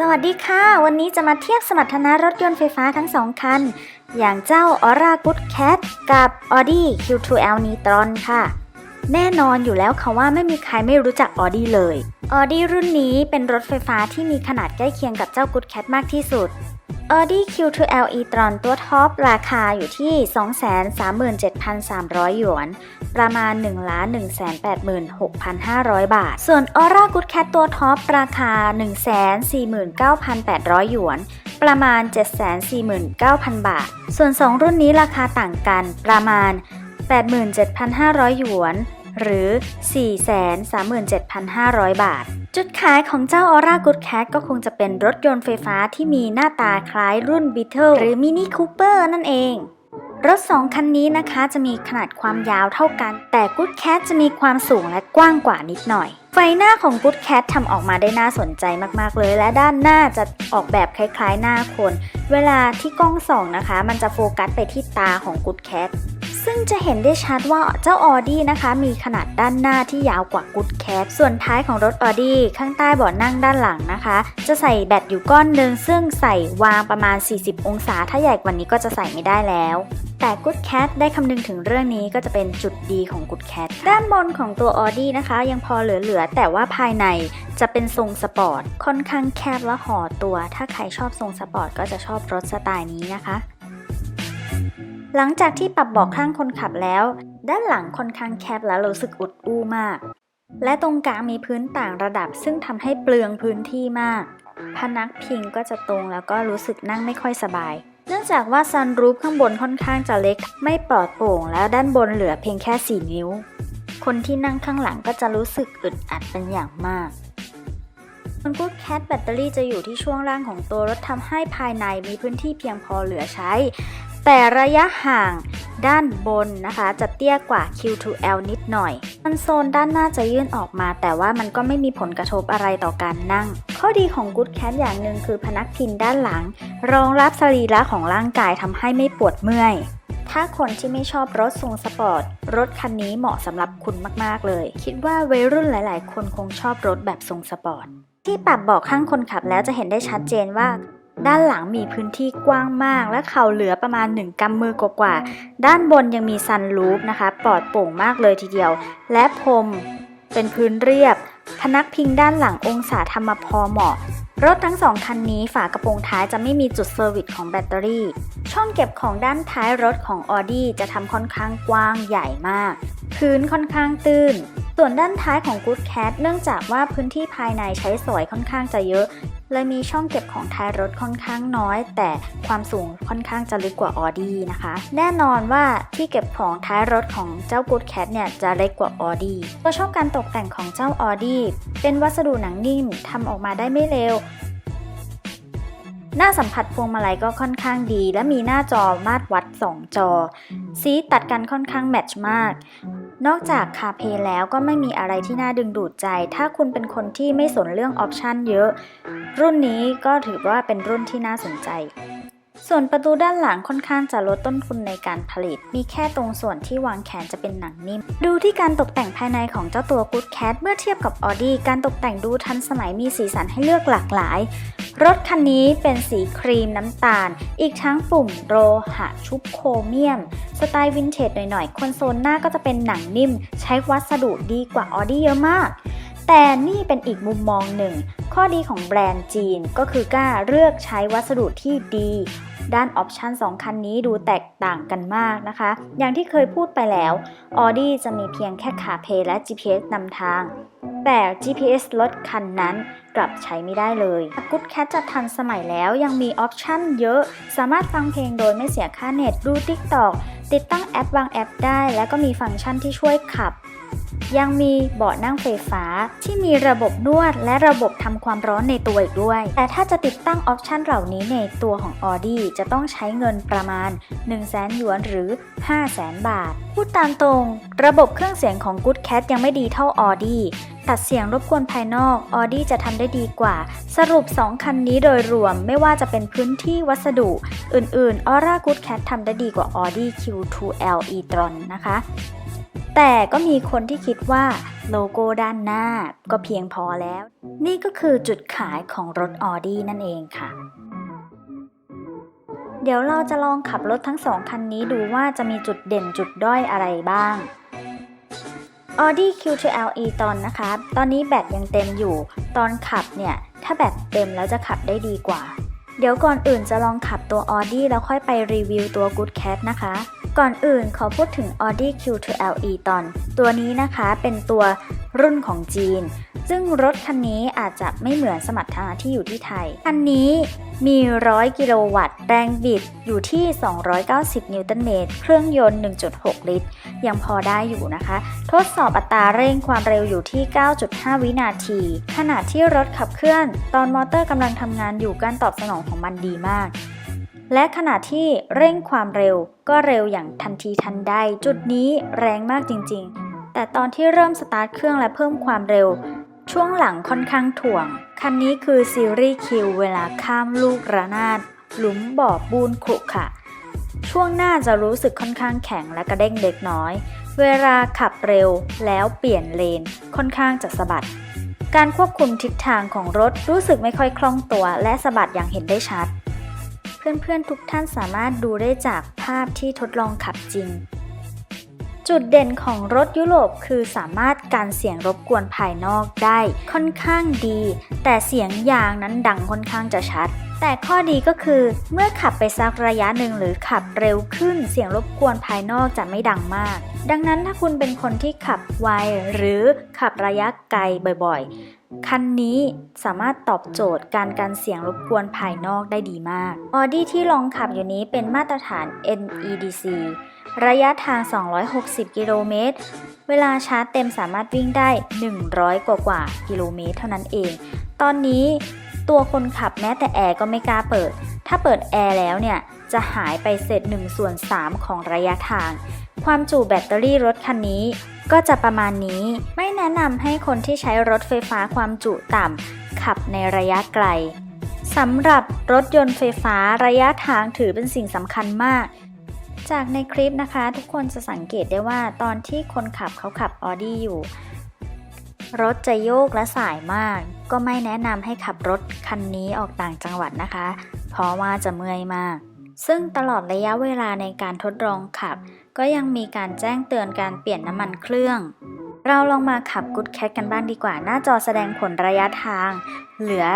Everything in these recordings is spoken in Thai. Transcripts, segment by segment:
สวัสดีค่ะ วันนี้จะมาเทียบสมรรถนะรถยนต์ไฟฟ้าทั้งสองคัน อย่างเจ้า Aura Good Cat กับ Audi Q2L Nitron ค่ะ แน่นอนอยู่แล้วค่ะว่าไม่มีใครไม่รู้จัก Audi เลย Audi รุ่นนี้เป็นรถไฟฟ้าที่มีขนาดใกล้เคียงกับเจ้า Good Cat มากที่สุด Audi Q2L e-tron ตัวท็อปราคาอยู่ที่ 237,300 หยวน ประมาณ 1,186,500 บาท ส่วน Aura Good Cat ตัวท็อปราคา 149,800 หยวน ประมาณ 749,000 บาท ส่วน 2 รุ่นนี้ราคาต่างกันประมาณ 87,500 หยวนหรือ 437,500 บาท จุดขายของเจ้า Aura Good Cat ก็คงจะเป็นรถยนต์ไฟฟ้าที่มีหน้าตาคล้ายรุ่น Beetle หรือ Mini Cooper นั่นเอง รถ 2 คันนี้นะคะจะมีขนาดความยาวเท่ากัน แต่ Good Cat จะมีความสูงและกว้างกว่านิดหน่อย ไฟหน้าของ Good Cat ทำออกมาได้น่าสนใจมากๆเลย และด้านหน้าจะออกแบบคล้ายๆ หน้าคน เวลาที่กล้องส่องนะคะ มันจะโฟกัสไปที่ตาของ Good Cat ซึ่งจะเห็นได้ชัดว่าเจ้า Audi นะคะ มีขนาดด้านหน้าที่ยาวกว่า Good Cat ส่วนท้ายของรถ Audi ข้างใต้เบาะนั่งด้านหลังนะคะ จะใส่แบตอยู่ก้อนหนึ่งซึ่งใส่วางประมาณ 40 องศา ถ้าใหญ่กว่านี้ก็จะใส่ไม่ได้แล้วแต่ Good Cat ได้คำนึงถึงเรื่องนี้ก็จะเป็นจุดดีของ Good Cat ด้านบนของตัว Audi นะคะ ยังพอเหลือ ๆ แต่ว่าภายในจะเป็นทรงสปอร์ต ค่อนข้างแคบและห่อตัว ถ้าใครชอบทรงสปอร์ตก็จะชอบรถสไตล์นี้นะคะ หลังจากที่ปรับเบาะข้างคนขับแล้ว ด้านหลังค่อนข้างแคบและรู้สึกอุดอู้มาก และตรงกลางมีพื้นต่างระดับซึ่งทำให้เปลืองพื้นที่มาก พนักพิงก็จะตรงแล้วก็รู้สึกนั่งไม่ค่อยสบาย เนื่องจากว่าซันรูฟข้างบนค่อนข้างจะเล็ก ไม่ปลอดโปร่งแล้วด้านบนเหลือเพียงแค่ 4 นิ้ว คนที่นั่งข้างหลังก็จะรู้สึกอึดอัดเป็นอย่างมากส่วน Good Cat แบตเตอรี่จะอยู่ที่ช่วงล่างของตัวรถทำให้ภายในมีพื้นที่เพียงพอเหลือใช้ แต่ระยะห่างด้านบนนะคะจะเตี้ยกว่า Q2L นิดหน่อยคอนโซลด้านหน้าจะยื่นออกมา แต่ว่ามันก็ไม่มีผลกระทบอะไรต่อการนั่ง ข้อดีของ Good Cat อย่างหนึ่งคือพนักพิงด้านหลัง รองรับสรีระของร่างกายทำให้ไม่ปวดเมื่อย ถ้าคนที่ไม่ชอบรถทรงสปอร์ต รถคันนี้เหมาะสำหรับคุณมากๆเลย คิดว่าวัยรุ่นหลาย ๆ คนคงชอบรถแบบทรงสปอร์ตที่ปรับเบาะข้างคนขับแล้วจะเห็นได้ชัดเจนว่า ด้านหลังมีพื้นที่กว้างมาก และเข่าเหลือประมาณ 1กำมือกว่าๆด้านบนยังมีซันรูฟนะคะ ปลอดโปร่งมากเลยทีเดียว และพรมเป็นพื้นเรียบ พนักพิงด้านหลังองศาทำมาพอเหมาะ รถทั้งสองคันนี้ฝากระโปรงท้ายจะไม่มีจุดเซอร์วิสของแบตเตอรี่ ช่องเก็บของด้านท้ายรถของ Audi จะทำค่อนข้างกว้างใหญ่มาก พื้นค่อนข้างตื้น ส่วนด้านท้ายของ Good Cat เนื่องจากว่าพื้นที่ภายในใช้สอยค่อนข้างจะเยอะ เลยมีช่องเก็บของท้ายรถค่อนข้างน้อย แต่ความสูงค่อนข้างจะลึกกว่า Audi นะคะ แน่นอนว่าที่เก็บของท้ายรถของเจ้า Good Cat เนี่ยจะเล็กกว่า Audi ตัวชอบการตกแต่งของเจ้า Audi เป็นวัสดุหนังนิ่มทำออกมาได้ไม่เร็ว หน้าสัมผัสพวงมาลัยก็ค่อนข้างดี และมีหน้าจอมาตรวัด 2 จอ สีตัดกันค่อนข้างแมทช์มาก นอกจากคาเพย์แล้วก็ไม่มีอะไรที่น่าดึงดูดใจ ถ้าคุณเป็นคนที่ไม่สนเรื่องออปชันเยอะ รุ่นนี้ก็ถือว่าเป็นรุ่นที่น่าสนใจ ส่วนประตูด้านหลังค่อนข้างจะลดต้นทุนในการผลิต มีแค่ตรงส่วนที่วางแขนจะเป็นหนังนิ่ม ดูที่การตกแต่งภายในของเจ้าตัว Good Cat เมื่อเทียบกับ Audi การตกแต่งดูทันสมัยมีสีสันให้เลือกหลากหลาย รถคันนี้เป็นสีครีมน้ำตาล อีกทั้งปุ่มโลหะชุบโครเมียม สไตล์วินเทจหน่อยๆคอนโซลหน้าก็จะเป็นหนังนิ่ม ใช้วัสดุดีกว่า Audi เยอะมากแต่นี่เป็นอีกมุมมองหนึ่ง ข้อดีของแบรนด์จีนก็คือกล้าเลือกใช้วัสดุที่ดี ด้านออปชัน2 คันนี้ดูแตกต่างกันมากนะคะ อย่างที่เคยพูดไปแล้ว Audi จะมีเพียงแค่ขาเพและ GPS นำทาง แต่ GPS รถคันนั้นกลับใช้ไม่ได้เลย Good Cat จะทันสมัยแล้วยังมีออปชันเยอะ สามารถฟังเพลงโดยไม่เสียค่าเน็ตดู TikTok ติดตั้งแอปบางแอปได้ แล้วก็มีฟังก์ชันที่ช่วยขับ ยังมีเบาะนั่งไฟฟ้าที่มีระบบนวดและระบบทำความร้อนในตัวอีกด้วย แต่ถ้าจะติดตั้งออปชันเหล่านี้ในตัวของ Audi จะต้องใช้เงินประมาณ 1 0 0 0 0แหยวนหรือ 5 0 0แสนบาท พูดตามตรง ระบบเครื่องเสียงของ Good Cat ยังไม่ดีเท่า Audi ตัดเสียงรบกวนภายนอก Audi จะทำได้ดีกว่า สรุป 2 คันนี้โดยรวมไม่ว่าจะเป็นพื้นที่วัสดุ อื่นๆ Aura Good Cat ทำได้ดีกว่า Audi Q2L e-tron นะคะ แต่ก็มีคนที่คิดว่าโลโก้ด้านหน้าก็เพียงพอแล้ว นี่ก็คือจุดขายของรถ Audi นั่นเองค่ะ เดี๋ยวเราจะลองขับรถทั้งสองคันนี้ดูว่าจะมีจุดเด่นจุดด้อยอะไรบ้าง Audi Q2L e ตอนนะคะ ตอนนี้แบตยังเต็มอยู่ ตอนขับเนี่ย ถ้าแบตเต็มแล้วจะขับได้ดีกว่า เดี๋ยวก่อนอื่นจะลองขับตัว Audi แล้วค่อยไปรีวิวตัว Good Cat นะคะ ก่อนอื่นขอพูดถึง Audi Q2L e ตอนตัวนี้นะคะเป็นตัวรุ่นของจีน ซึ่งรถคันนี้อาจจะไม่เหมือนสมรรถนะที่อยู่ที่ไทย คันนี้มี 100 กิโลวัตต์ แรงบิดอยู่ที่ 290 นิวตันเมตร เครื่องยนต์ 1.6 ลิตร ยังพอได้อยู่นะคะ ทดสอบอัตราเร่งความเร็วอยู่ที่ 9.5 วินาที ขณะที่รถขับเคลื่อน ตอนมอเตอร์กำลังทำงานอยู่การตอบสนองของมันดีมาก และขณะที่เร่งความเร็วก็เร็วอย่างทันทีทันใด จุดนี้แรงมากจริงๆ แต่ตอนที่เริ่มสตาร์ทเครื่องและเพิ่มความเร็ว ช่วงหลังค่อนข้างถ่วง คันนี้คือซีรีส์คิวเวลาข้ามลูกระนาด หลุมบ่อปูนขรุขระช่วงหน้าจะรู้สึกค่อนข้างแข็งและกระเด้งเล็กน้อย เวลาขับเร็วแล้วเปลี่ยนเลนค่อนข้างจะสะบัด การควบคุมทิศทางของรถรู้สึกไม่ค่อยคล่องตัวและสะบัดอย่างเห็นได้ชัด เพื่อนๆทุกท่านสามารถดูได้จากภาพที่ทดลองขับจริง จุดเด่นของรถยุโรปคือสามารถการเสียงรบกวนภายนอกได้ค่อนข้างดี แต่เสียงยางนั้นดังค่อนข้างจะชัด แต่ข้อดีก็คือเมื่อขับไปสักระยะหนึ่งหรือขับเร็วขึ้นเสียงรบกวนภายนอกจะไม่ดังมาก ดังนั้นถ้าคุณเป็นคนที่ขับไวหรือขับระยะไกลบ่อยๆ คันนี้สามารถตอบโจทย์การการเสียงรบกวนภายนอกได้ดีมาก Audi ที่ลองขับอยู่นี้เป็นมาตรฐาน NEDC ระยะทาง 260 กิโลเมตร เวลาชาร์จเต็มสามารถวิ่งได้ 100 กว่ากว่ากิโลเมตรเท่านั้นเอง ตอนนี้ตัวคนขับแม้แต่แอร์ก็ไม่กล้าเปิด ถ้าเปิดแอร์แล้วเนี่ย จะหายไปเศษ1ส่วน3ของระยะทาง ความจุแบตเตอรี่รถคันนี้ ก็จะประมาณนี้ ไม่แนะนำให้คนที่ใช้รถไฟฟ้าความจุต่ำขับในระยะไกลสำหรับรถยนต์ไฟฟ้าระยะทางถือเป็นสิ่งสำคัญมาก จากในคลิปนะคะ ทุกคนจะสังเกตได้ว่าตอนที่คนขับเขาขับออดี้อยู่ รถจะโยกและสายมาก ก็ไม่แนะนำให้ขับรถคันนี้ออกต่างจังหวัดนะคะ เพราะว่าจะเมื่อยมาก ซึ่งตลอดระยะเวลาในการทดลองขับ ก็ยังมีการแจ้งเตือนการเปลี่ยนน้ำมันเครื่อง เราลองมาขับกุดแคทกันบ้างดีกว่า หน้าจอแสดงผลระยะทาง เหลือ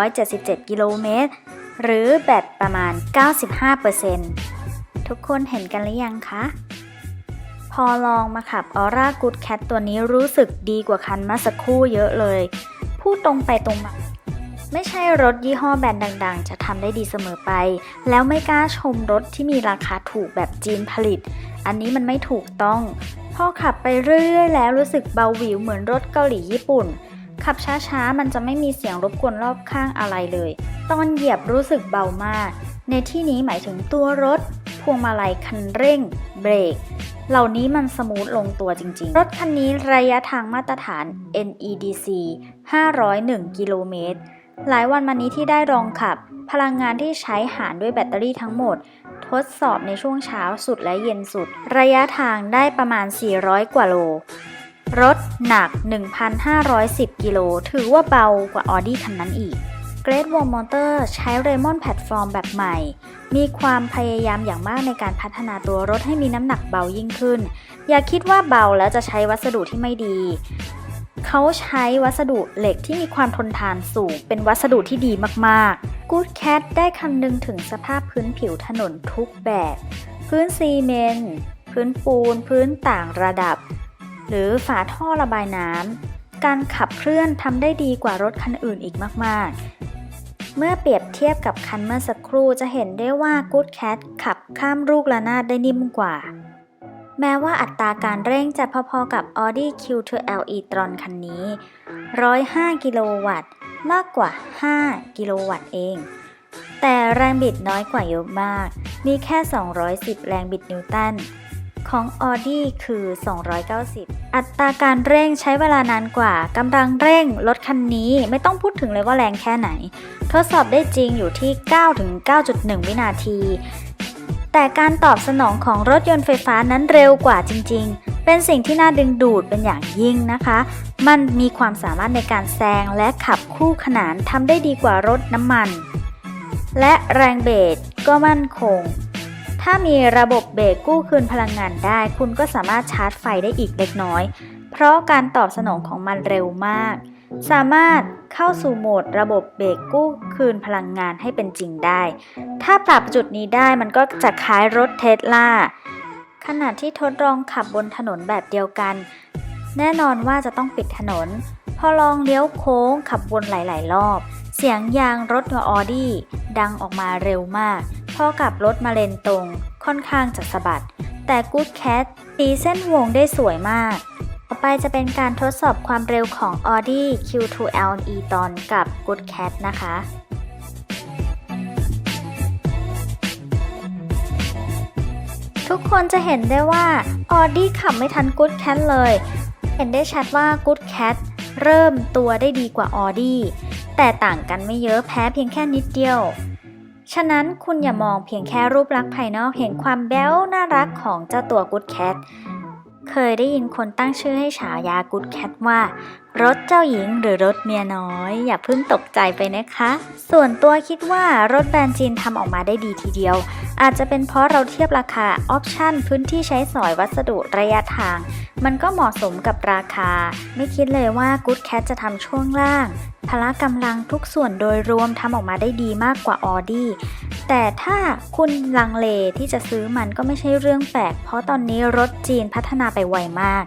477 กิโลเมตร หรือแบตประมาณ 95%ทุกคนเห็นกันหรือยังคะพอลองมาขับ Aura Good Cat ตัวนี้รู้สึกดีกว่าคันมื่อสักครู่เยอะเลย พูดตรงไปตรงมา ไม่ใช่รถยี่ห้อแบรนด์ดัง ๆ จะทำได้ดีเสมอไป แล้วไม่กล้าชมรถที่มีราคาถูกแบบจีนผลิต อันนี้มันไม่ถูกต้อง พอขับไปเรื่อยๆ แล้วรู้สึกเบาหวิวเหมือนรถเกาหลีญี่ปุ่น ขับช้าๆ มันจะไม่มีเสียงรบกวนรอบข้างอะไรเลย ตอนเหยียบรู้สึกเบามาก ในที่นี้หมายถึงตัวรถ พวงมาลัยคันเร่ง เบรกเหล่านี้มันสมูทลงตัวจริง ๆ รถคันนี้ระยะทางมาตรฐาน NEDC 501 กิโลเมตร หลายวันมานี้ที่ได้ลองขับ พลังงานที่ใช้หารด้วยแบตเตอรี่ทั้งหมด ทดสอบในช่วงเช้าสุดและเย็นสุด ระยะทางได้ประมาณ 400 กว่าโล รถหนัก 1,510 กิโล ถือว่าเบากว่า Audi คันนั้นอีก Great Wall Motor ใช้ Raymond Platform แบบใหม่ มีความพยายามอย่างมากในการพัฒนาตัวรถให้มีน้ำหนักเบายิ่งขึ้น อย่าคิดว่าเบาแล้วจะใช้วัสดุที่ไม่ดี เขาใช้วัสดุเหล็กที่มีความทนทานสูง เป็นวัสดุที่ดีมากๆ Good Cat ได้คำนึงถึงสภาพพื้นผิวถนนทุกแบบ พื้นซีเมนต์ พื้นปูน พื้นต่างระดับ หรือฝาท่อระบายน้ำ การขับเคลื่อนทำได้ดีกว่ารถคันอื่นอีกมากๆ เมื่อเปรียบเทียบกับคันเมื่อสักครู่จะเห็นได้ว่า Good Cat ขับข้ามลูกระนาดได้นิ่มกว่า แม้ว่าอัตราการเร่งจะพอๆกับ Audi Q2L e-tron คันนี้ 105 กิโลวัตต์ มากกว่า 5 กิโลวัตต์เอง แต่แรงบิดน้อยกว่าเยอะมาก มีแค่ 210 แรงบิดนิวตัน ของ Audi คือ 290 อัตราการเร่งใช้เวลานานกว่ากำลังเร่งรถคันนี้ไม่ต้องพูดถึงเลยว่าแรงแค่ไหน ทดสอบได้จริงอยู่ที่ 9-9.1 วินาที แต่การตอบสนองของรถยนต์ไฟฟ้านั้นเร็วกว่าจริงเป็นสิ่งที่น่าดึงดูดเป็นอย่างยิ่งนะคะ มันมีความสามารถในการแซงและขับคู่ขนานทำได้ดีกว่ารถน้ำมัน และแรงเบรกก็มั่นคง ถ้ามีระบบเบรกกู้คืนพลังงานได้ คุณก็สามารถชาร์จไฟได้อีกเล็กน้อย เพราะการตอบสนองของมันเร็วมาก สามารถเข้าสู่โหมดระบบเบรกกู้คืนพลังงานให้เป็นจริงได้ ถ้าปรับจุดนี้ได้มันก็จะคล้ายรถเทสลาขณะที่ทดลองขับบนถนนแบบเดียวกัน แน่นอนว่าจะต้องปิดถนน พอลองเลี้ยวโค้งขับวนหลาย ๆ รอบ เสียงยางรถออดี้ดังออกมาเร็วมาก พอกลับรถมาเลนตรงค่อนข้างจะสะบัด แต่ Good Cat ตีเส้นวงได้สวยมาก ต่อไปจะเป็นการทดสอบความเร็วของ Audi Q2L e-tron กับ Good Cat นะคะทุกคนจะเห็นได้ว่า Audi ขับไม่ทัน Good Cat เลย เห็นได้ชัดว่า Good Cat เริ่มตัวได้ดีกว่า Audi แต่ต่างกันไม่เยอะแพ้เพียงแค่นิดเดียว ฉะนั้นคุณอย่ามองเพียงแค่รูปลักษณ์ภายนอกเห็นความแบ้วน่ารักของเจ้าตัว Good Cat เคยได้ยินคนตั้งชื่อให้ฉายา Good Cat ว่ารถเจ้าหญิงหรือรถเมียน้อย อย่าเพิ่งตกใจไปนะคะ ส่วนตัวคิดว่ารถแบรนด์จีนทำออกมาได้ดีทีเดียว อาจจะเป็นเพราะเราเทียบราคาออปชั่นพื้นที่ใช้สอยวัสดุระยะทาง มันก็เหมาะสมกับราคา ไม่คิดเลยว่า Good Cat จะทำช่วงล่างพละกำลังทุกส่วนโดยรวมทำออกมาได้ดีมากกว่า Audi แต่ถ้าคุณลังเลที่จะซื้อมันก็ไม่ใช่เรื่องแปลก เพราะตอนนี้รถจีนพัฒนาไปไวมาก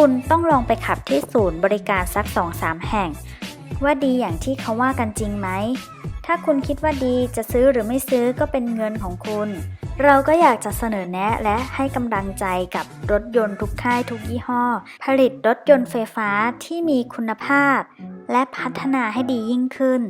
คุณต้องลองไปขับที่ศูนย์บริการสัก 2-3 แห่ง ว่าดีอย่างที่เขาว่ากันจริงไหม ถ้าคุณคิดว่าดีจะซื้อหรือไม่ซื้อก็เป็นเงินของคุณ เราก็อยากจะเสนอแนะและให้กำลังใจกับรถยนต์ทุกค่ายทุกยี่ห้อ ผลิตรถยนต์ไฟฟ้าที่มีคุณภาพ และพัฒนาให้ดียิ่งขึ้น